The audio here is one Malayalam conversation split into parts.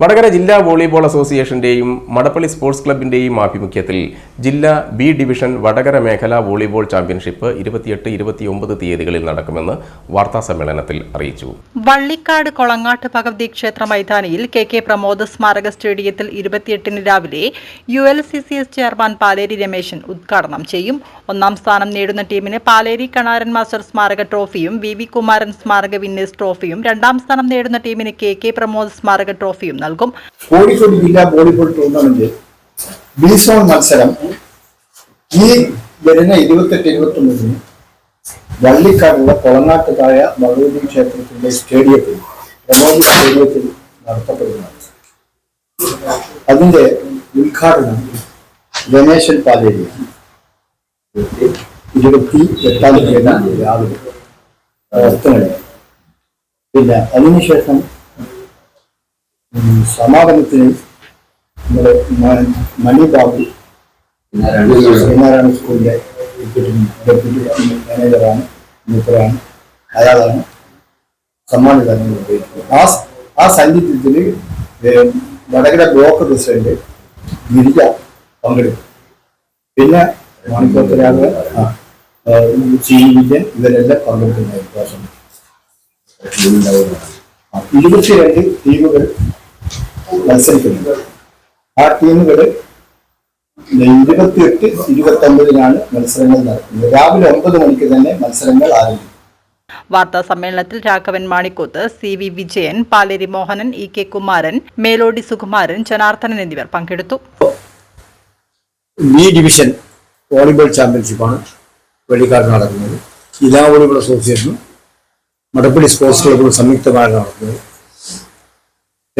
വടകര ജില്ലാ വോളിബോൾ അസോസിയേഷന്റെയും മടപ്പള്ളി സ്പോർട്സ് ക്ലബിന്റെയും ആഭിമുഖ്യത്തിൽ ജില്ലാ ബി ഡിവിഷൻ വടകര മേഖലാ വോളിബോൾ ചാമ്പ്യൻഷിപ്പ് ഇരുപത്തിയെട്ട് ഇരുപത്തിയൊമ്പത് തീയതികളിൽ നടക്കുമെന്ന് വാർത്താ സമ്മേളനത്തിൽ അറിയിച്ചു. വള്ളിക്കാട് കൊളങ്ങാട്ട് ഭഗവതി ക്ഷേത്ര മൈതാനിയിൽ കെ കെ പ്രമോദ് സ്മാരക സ്റ്റേഡിയത്തിൽ ഇരുപത്തിയെട്ടിന് രാവിലെ U L C C S chairman Paleri Rameshan ഉദ്ഘാടനം ചെയ്യും. ഒന്നാം സ്ഥാനം നേടുന്ന ടീമിന് പാലേരി കണാരൻ മാസ്റ്റർ സ്മാരക ട്രോഫിയും വി വി കുമാരൻ സ്മാരക വിന്നേഴ്സ് ട്രോഫിയും രണ്ടാം സ്ഥാനം നേടുന്ന ടീമിന് കെ കെ പ്രമോദ് സ്മാരക ട്രോഫിയും കോഴിക്കോട് ജില്ലാ വോളിബോൾ ടൂർണമെന്റ് ബി സോൺ മത്സരം ഈ വരുന്ന ഇരുപത്തെട്ട് ഇരുപത്തി ഒന്നിന് വള്ളിക്കാടുള്ള കൊളങ്ങാട്ടുതായ ഭഗവതി ക്ഷേത്രത്തിന്റെ സ്റ്റേഡിയത്തിൽ പ്രമോദ് സ്റ്റേഡിയത്തിൽ നടത്തപ്പെടുന്നതാണ്. അതിന്റെ ഉദ്ഘാടനം ഗണേശൻ പാലേരി ഇരുപത്തി എട്ടാം തീയതി രാവിലെ പിന്നെ അതിനുശേഷം സമാപനത്തിന് നമ്മുടെ മണി ബാബു ശ്രീനാരായണ സ്കൂളിലെ ഡെപ്യൂട്ടി മാനേജറാണ് മൂപ്പറാണ് അയാളാണ് സമ്മാനദാനം നിർവഹിക്കുന്നത് ആ ആ സാന്നിധ്യത്തിൽ വടകര ബ്ലോക്ക് പ്രസിഡന്റ് ഗിരിജ പങ്കെടുക്കും പിന്നെ മാണിക്കോത്തരാവ് സി ഇവരെല്ലാം പങ്കെടുക്കുന്ന ഇരുപത്തിരണ്ട് ടീമുകൾ മത്സരിക്കുന്നുണ്ട് ആ ടീമുകൾ ഇരുപത്തിയെട്ട് ഇരുപത്തി ഒമ്പതിനാണ് മത്സരങ്ങൾ നടക്കുന്നത്. രാവിലെ ഒമ്പത് മണിക്ക് തന്നെ മത്സരങ്ങൾ ആരംഭിക്കും. വാർത്താ സമ്മേളനത്തിൽ Raghavan Manikkooth C V Vijayan Paleri Mohanan E K Kumaran Melodi Sukumaran Janardhanan എന്നിവർ പങ്കെടുത്തു. ബി ഡിവിഷൻ വോളിബോൾ ചാമ്പ്യൻഷിപ്പാണ് വെള്ളിക്കാട് നടക്കുന്നത്. ജില്ലാ വോളിബോൾ അസോസിയേഷനും മടപ്പള്ളി സ്പോർട്സ് ക്ലബ്ബും സംയുക്തമായി നടക്കുന്നത്.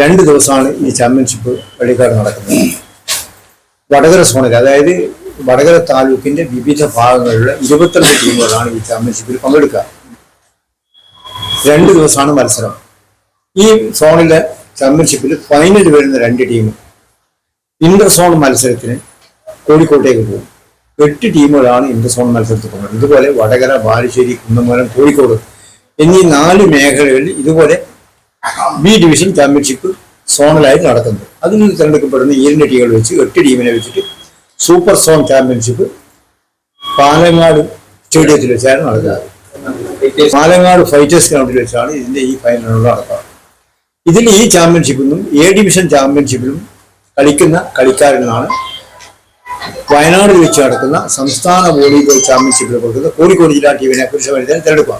രണ്ട് ദിവസമാണ് ഈ ചാമ്പ്യൻഷിപ്പ് വെള്ളിക്കാട് നടക്കുന്നത്. വടകര സോണിൽ അതായത് വടകര താലൂക്കിന്റെ വിവിധ ഭാഗങ്ങളിലുള്ള ഇരുപത്തിരണ്ട് ടീമുകളാണ് ഈ ചാമ്പ്യൻഷിപ്പിൽ പങ്കെടുക്കുക. രണ്ട് ദിവസമാണ് മത്സരം. ഈ സോണിലെ ചാമ്പ്യൻഷിപ്പിൽ ഫൈനൽ വരുന്ന രണ്ട് ടീമും ഇന്റർ സോൺ മത്സരത്തിന് കോഴിക്കോട്ടേക്ക് പോകും. എട്ട് ടീമുകളാണ് ഇന്റർ സോൺ മത്സരത്തിൽ പോകുന്നത് ഇതുപോലെ വടകര ബാലുശ്ശേരി കുന്നമംഗലം കോഴിക്കോട് എന്നീ നാല് മേഖലകളിൽ ഇതുപോലെ ബി ഡിവിഷൻ ചാമ്പ്യൻഷിപ്പ് സോണലായി നടക്കുന്നത്. അതിൽ നിന്ന് തിരഞ്ഞെടുക്കപ്പെടുന്ന ഏഴിന് ടീമുകൾ വെച്ച് എട്ട് ടീമിനെ വെച്ചിട്ട് സൂപ്പർ സോൺ ചാമ്പ്യൻഷിപ്പ് പാലങ്ങാട് സ്റ്റേഡിയത്തിൽ വെച്ചാണ് നടക്കുന്നത്. പാലങ്ങാട് ഫൈറ്റേഴ്സ് ഗ്രൗണ്ടിൽ വെച്ചാണ് ഇതിന്റെ ഈ ഫൈനലുകൾ നടക്കുക ഇതിൽ ഈ ചാമ്പ്യൻഷിപ്പിൽ നിന്നും എ ഡിവിഷൻ ചാമ്പ്യൻഷിപ്പിലും കളിക്കുന്ന കളിക്കാരനാണ് വയനാട് വെച്ച് നടക്കുന്ന സംസ്ഥാന വോളിബോൾ ചാമ്പ്യൻഷിപ്പിൽ കൊടുക്കുന്ന കോഴിക്കോട് ജില്ലാ ടീമിനെ പുരുഷ വനിതയെ തിരഞ്ഞെടുക്കുക